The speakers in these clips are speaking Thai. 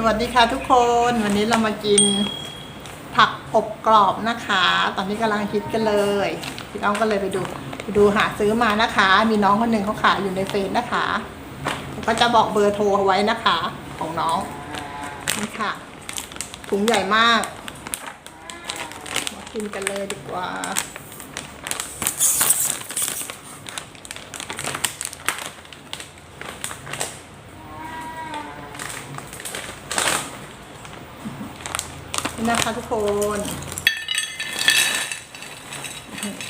สวัสดีค่ะทุกคนวันนี้เรามากินผักอบกรอบนะคะ ตอนนี้กำลังฮิตกันเลยพี่น้องก็เลยไปดูไปดูหาซื้อมานะคะ มีน้องคนหนึ่งเขาขายอยู่ในเฟซนะคะก็จะบอกเบอร์โทรเอาไว้นะคะ ของน้องนี่ค่ะถุงใหญ่มากมากินกันเลยดีกว่า นี่นะคะทุกคน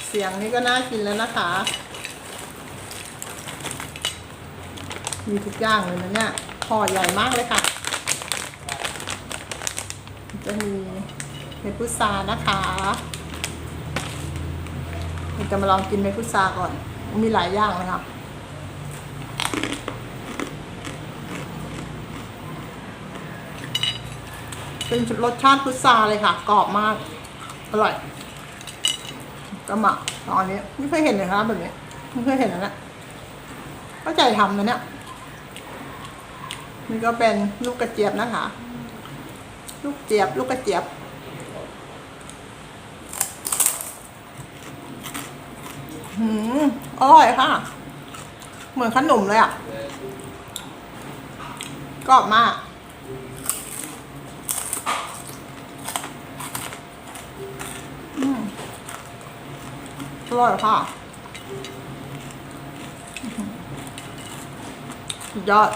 เสียงนี้ก็น่ากินแล้วนะคะ มีทุกอย่างเลยนะเนี่ยห่อใหญ่มากเลยค่ะ จะมีเมพุทรานะคะเราจะมาลองกินเมพุทราก่อน มีหลายอย่างเลยค่ะ เป็นรสชาติพุทราเลยค่ะ กรอบมาก อร่อยกระหมักตอนนี้ไม่เคยเห็นเลยครับแบบนี้ไม่เคยเห็นนะเนี่ยเข้าใจทำนะเนี่ยนี่ก็เป็นลูกกระเจี๊ยบนะคะ ลูกเจี๊ยบ ลูกกระเจี๊ยบหืมอร่อยค่ะ เหมือนขนมเลยอะกรอบมาก อร่อยค่ะสุดยอด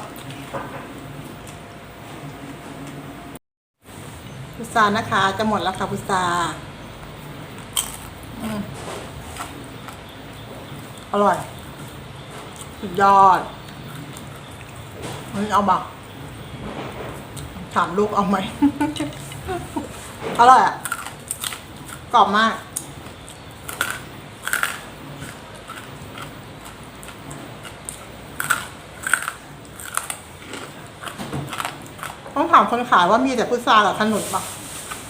พุทรานะคะ จะหมดแล้วค่ะพุทราอืมอร่อย สุดยอดนี่เอาบักถามลูกเอาไหม อร่อยอะ กรอบมาก ต้อง ถามคนขายว่ามีแต่พุทรากับขนุนปะ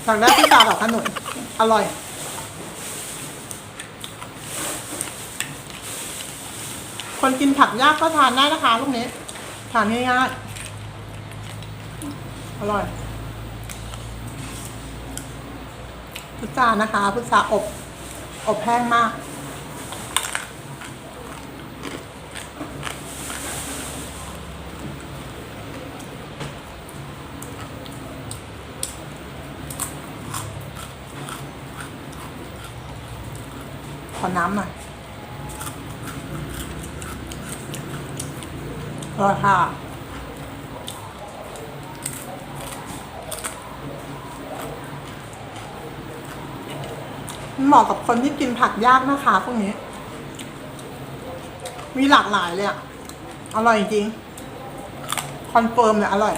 อยากได้พุทรากับขนุนอร่อย คนกินผักยากก็ทานได้นะคะลูกนี้ ทานง่ายๆอร่อยพุทรานะคะพุทราอบ อบแห้งมาก อน้ำหน่อยอร่อยค่ะเหมาะกับคนที่กินผักยากนะคะพวกนี้ มีหลากหลายเลยอะอร่อยจริง คอนเฟิร์มเลยอร่อย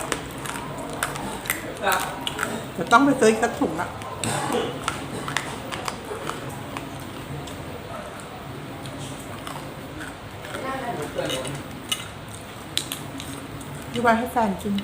เดี๋ยวต้องไปซื้ออีกสักถุงละ ที่ไว้ให้แฟนกิน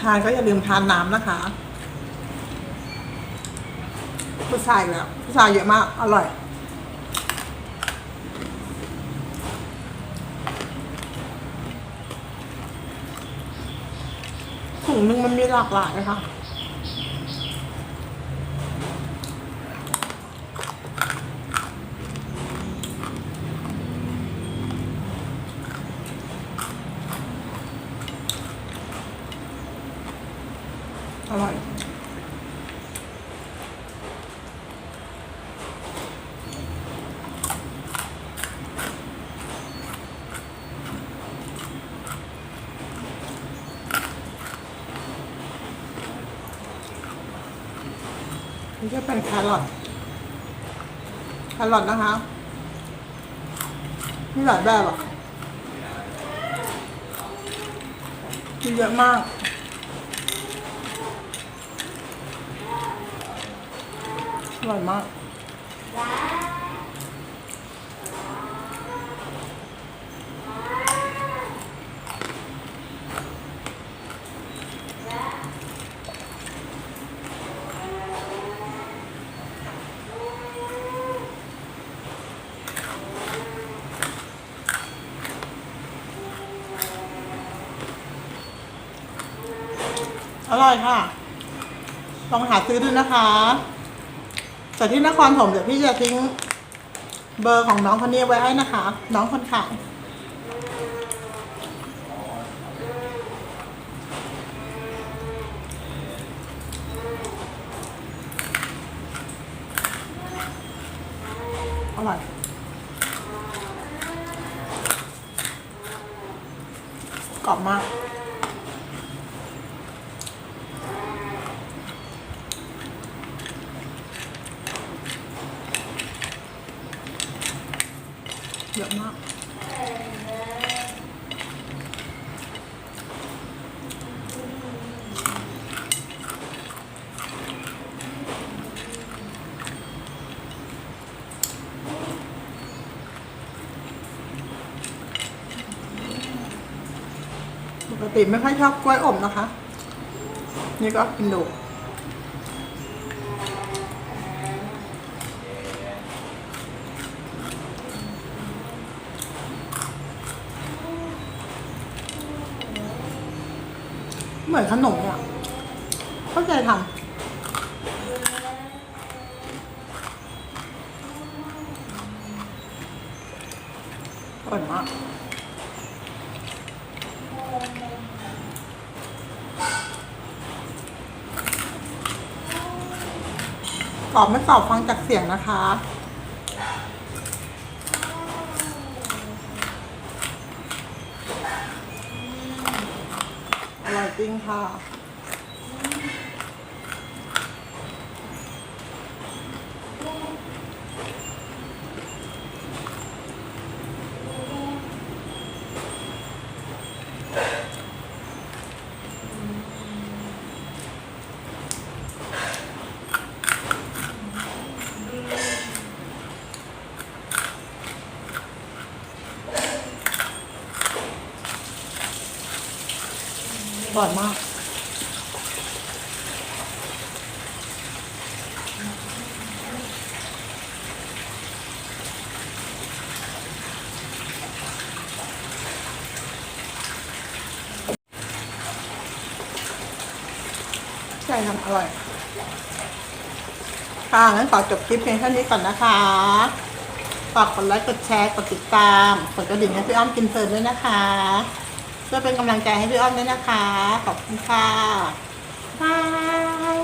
ทานก็อย่าลืมทานน้ำนะคะ ผู้ชายแล้วผู้ชายเยอะมาก อร่อย ถุงนึงมันมีหลากหลายนะคะอร่อย นี่จะเป็นแครอทแครอทนะคะมีหลายแบบอะมีเยอะมากอร่อยมาก อร่อยค่ะ ลองหาซื้อดูนะคะแต่ที่นครผมเดี๋ยวพี่จะทิ้ง เบอร์ของน้องคนนี้ไว้ให้นะคะ น้องคนขายอร่อยกรอบมาก เยอะมากปกติไม่ค่อยชอบกล้วยอบนะคะ นี่ก็กินดู มือนขนมอะเข้าใจทำอร่อยมากกรอบไม่กรอบฟังจากเสียงนะคะ อร่ ร่อยมาก ใช่ทำอร่อย ค่ะ งั้นขอจบคลิปเพียงเท่านี้ก่อนนะคะฝากกดไลค์ กดแชร์ กดติดตาม กดกระดิ่งให้พี่อ้อมกินเพลินด้วยนะคะ ช่วยเป็นกำลังใจให้พี่อ้อมด้วยนะคะ ขอบคุณค่ะบาย